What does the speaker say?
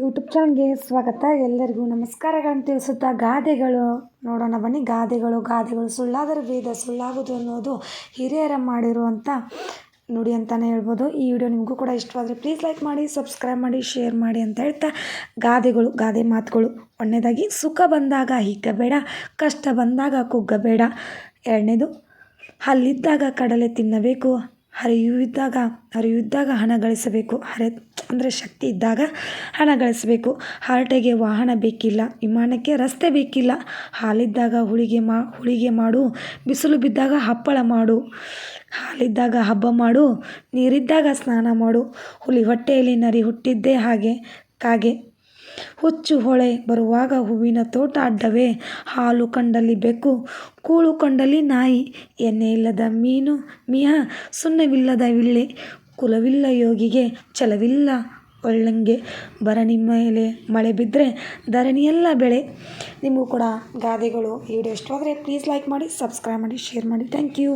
YouTube ಚಾನಲ್ಗೆ ಸ್ವಾಗತ. ಎಲ್ಲರಿಗೂ ನಮಸ್ಕಾರಗಳನ್ನು ತಿಳಿಸುತ್ತಾ ಗಾದೆಗಳು. ನೋಡೋಣ ಬನ್ನಿ, ಗಾದೆಗಳು ಗಾದೆಗಳು. ಸುಳ್ಳಾದರೆ ವೇದ ಸುಳ್ಳಾಗುವುದು ಅನ್ನೋದು ಹಿರಿಯರ ಮಾಡಿರುವಂಥ ನುಡಿ ಅಂತಲೇ ಹೇಳ್ಬೋದು. ಈ ವಿಡಿಯೋ ನಿಮಗೂ ಕೂಡ ಇಷ್ಟವಾದರೆ ಪ್ಲೀಸ್ ಲೈಕ್ ಮಾಡಿ ಸಬ್ಸ್ಕ್ರೈಬ್ ಮಾಡಿ ಶೇರ್ ಮಾಡಿ ಅಂತ ಹೇಳ್ತಾ ಗಾದೆಗಳು, ಗಾದೆ ಮಾತುಗಳು. ಒಳ್ಳೆಯದಾಗಿ ಸುಖ ಬಂದಾಗ ಹಿಗ್ಗಬೇಡ, ಕಷ್ಟ ಬಂದಾಗ ಕುಗ್ಗಬೇಡ. ಎರಡನೇದು, ಹಲ್ಲಿದ್ದಾಗ ಕಡಲೆ ತಿನ್ನಬೇಕು, ಹರಿಯುವಿದ್ದಾಗ ಹರಿಯುವಿದ್ದಾಗ ಹಣ ಗಳಿಸಬೇಕು. ಹರೆ ಅಂದರೆ ಶಕ್ತಿ ಇದ್ದಾಗ ಹಣ ಗಳಿಸಬೇಕು. ಹರಟೆಗೆ ವಾಹನ ಬೇಕಿಲ್ಲ, ವಿಮಾನಕ್ಕೆ ರಸ್ತೆ ಬೇಕಿಲ್ಲ. ಹಾಲಿದ್ದಾಗ ಹುಳಿಗೆ ಮಾ, ಹುಳಿಗೆ ಮಾಡು. ಬಿಸಿಲು ಬಿದ್ದಾಗ ಹಪ್ಪಳ ಮಾಡು. ಹಾಲಿದ್ದಾಗ ಹಬ್ಬ ಮಾಡು. ನೀರಿದ್ದಾಗ ಸ್ನಾನ ಮಾಡು. ಹುಲಿ ಹೊಟ್ಟೆಯಲ್ಲಿ ನರಿ ಹುಟ್ಟಿದ್ದೇ ಹಾಗೆ, ಕಾಗೆ. ಹುಚ್ಚು ಹೊಳೆ ಬರುವಾಗ ಹೂವಿನ ತೋಟ ಅಡ್ಡವೇ. ಹಾಲು ಕಂಡಲ್ಲಿ ಬೆಕ್ಕು, ಕೂಳು ಕಂಡಲ್ಲಿ ನಾಯಿ. ಎಣ್ಣೆ ಇಲ್ಲದ ಮೀನು ಮಿಯ ಸುಣ್ಣವಿಲ್ಲದ ವಿಳ್ಳೆ. ಕುಲವಿಲ್ಲ ಯೋಗಿಗೆ, ಛಲವಿಲ್ಲ ಒಳ್ಳಂಗೆ. ಬರ ನಿಮ್ಮ ಮೇಲೆ ಮಳೆ ಬಿದ್ದರೆ ಧರಣಿಯೆಲ್ಲ ಬೆಳೆ. ನಿಮಗೂ ಕೂಡ ಗಾದೆಗಳು ಈ ವಿಡಿಯೋ ಇಷ್ಟವಾದರೆ ಪ್ಲೀಸ್ ಲೈಕ್ ಮಾಡಿ ಸಬ್ಸ್ಕ್ರೈಬ್ ಮಾಡಿ ಶೇರ್ ಮಾಡಿ. Thank you